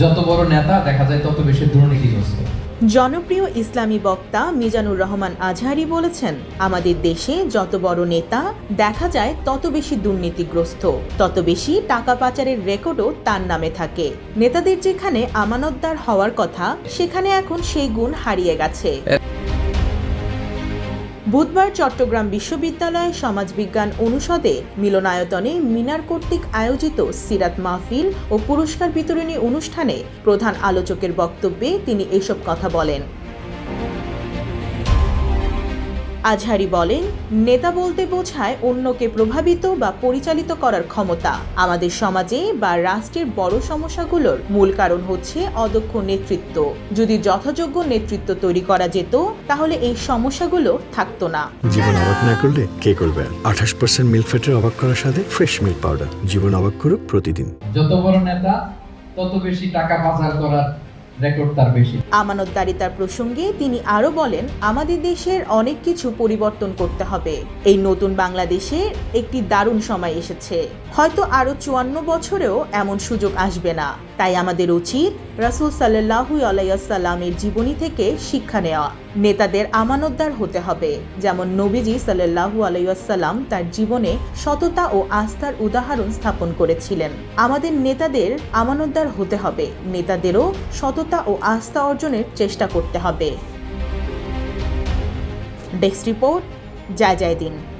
যত বড় নেতা, দেখা যায় তত বেশি দুর্নীতিগ্রস্ত। জনপ্রিয় ইসলামী বক্তা মিজানুর রহমান আজহারি বলেছেন, আমাদের দেশে যত বড় নেতা, দেখা যায় তত বেশি দুর্নীতিগ্রস্ত। তত বেশি টাকা পাচারের রেকর্ডও তার নামে থাকে। নেতাদের যেখানে আমানতদার হওয়ার কথা, সেখানে এখন সেই গুণ হারিয়ে গেছে। বুধবার চট্টগ্রাম বিশ্ববিদ্যালয় সমাজবিজ্ঞান অনুষদে মিলনায়তনে মিনার কর্তৃক আয়োজিত সিরাত মাহফিল ও পুরস্কার বিতরণী অনুষ্ঠানে প্রধান আলোচকের বক্তব্যে তিনি এসব কথা বলেন। আজহারি বলেন নেতা বলতে বোঝায় অন্যকে প্রভাবিত বা পরিচালিত করার ক্ষমতা। আমাদের সমাজে বা রাষ্ট্রের বড় সমস্যাগুলোর মূল কারণ হচ্ছে অদক্ষ নেতৃত্ব। যদি যথাযোগ্য নেতৃত্ব তৈরি করা যেত তাহলে এই সমস্যাগুলো থাকতো না। জীবন অবাক না করলে কে করবে? আঠাশ পার্সেন্ট মিল্ক ফ্যাটের অবাক করার সাথে ফ্রেশ মিল্ক পাউডার জীবন অবাক করুক প্রতিদিন। যত বড় নেতা তত বেশি টাকা পাচার করার রেকর্ড তার বেশি। আমানতদারিতার প্রসঙ্গে তিনি আরও বলেন, আমাদের দেশের অনেক কিছু পরিবর্তন করতে হবে। এই নতুন বাংলাদেশে একটি দারুণ সময় এসেছে। হয়তো আরও চুয়ান্ন বছরেও এমন সুযোগ আসবে না। তাই আমাদের উচিত রাসুল সাল্লাহু আলাইসাল্লামের জীবনী থেকে শিক্ষা নেওয়া। নেতাদের আমানতদার হতে হবে, যেমন নবীজি সাল্লাহু আলাইসাল্লাম তার জীবনে সততা ও আস্থার উদাহরণ স্থাপন করেছিলেন। আমাদের নেতাদের আমানতদার হতে হবে, নেতাদেরও সততা ও আস্থা অর্জনের চেষ্টা করতে হবে। ডেস্ক রিপোর্ট, জয় জয় দিন।